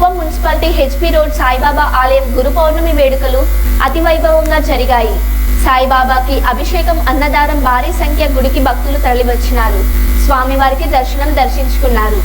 Kuppam municipality HP road Saibaba ఆలయం గురు పౌర్ణమి వేడుకలు అతివైభవంగా జరిగాయి. సాయిబాబాకి అభిషేకం అన్నదానం భారీ సంఖ్య గుడికి భక్తులు తరలివచ్చినారు. స్వామివారికి దర్శనం దర్శించుకున్నారు.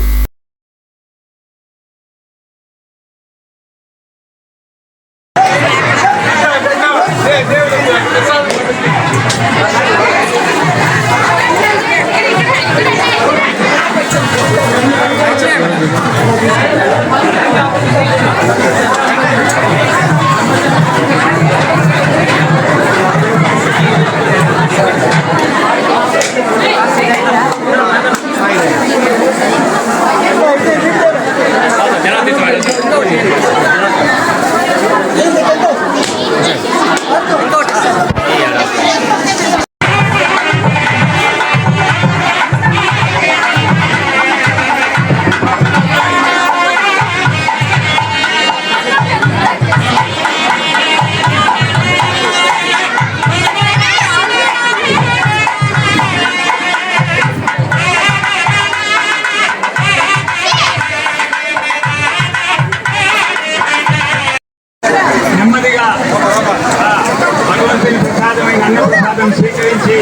ప్రసాదమైన అన్న ప్రసాదం స్వీకరించి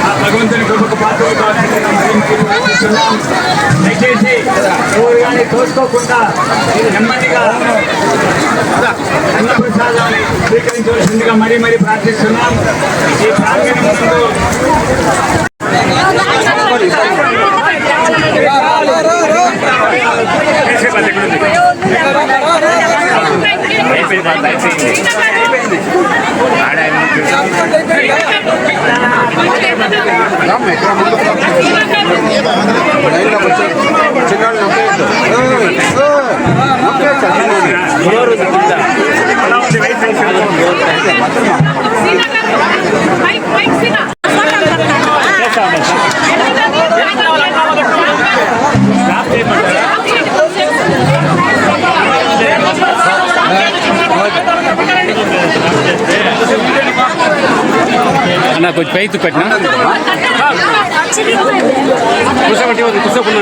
ఆ భగవంతుని కృపకు పాత్రలు కావాల్సిందిగా. దయచేసి ఎవరు కానీ తోసుకోకుండా నెమ్మదిగా అన్న ప్రసాదాన్ని స్వీకరించవలసిందిగా మరీ మరీ ప్రార్థిస్తున్నాం. ఈ ప్రాంగణం ముందు వచ్చారు అన్న కొంచెం పైకి పెట్టినా కూర్చోబట్టి కూర్చోకుండా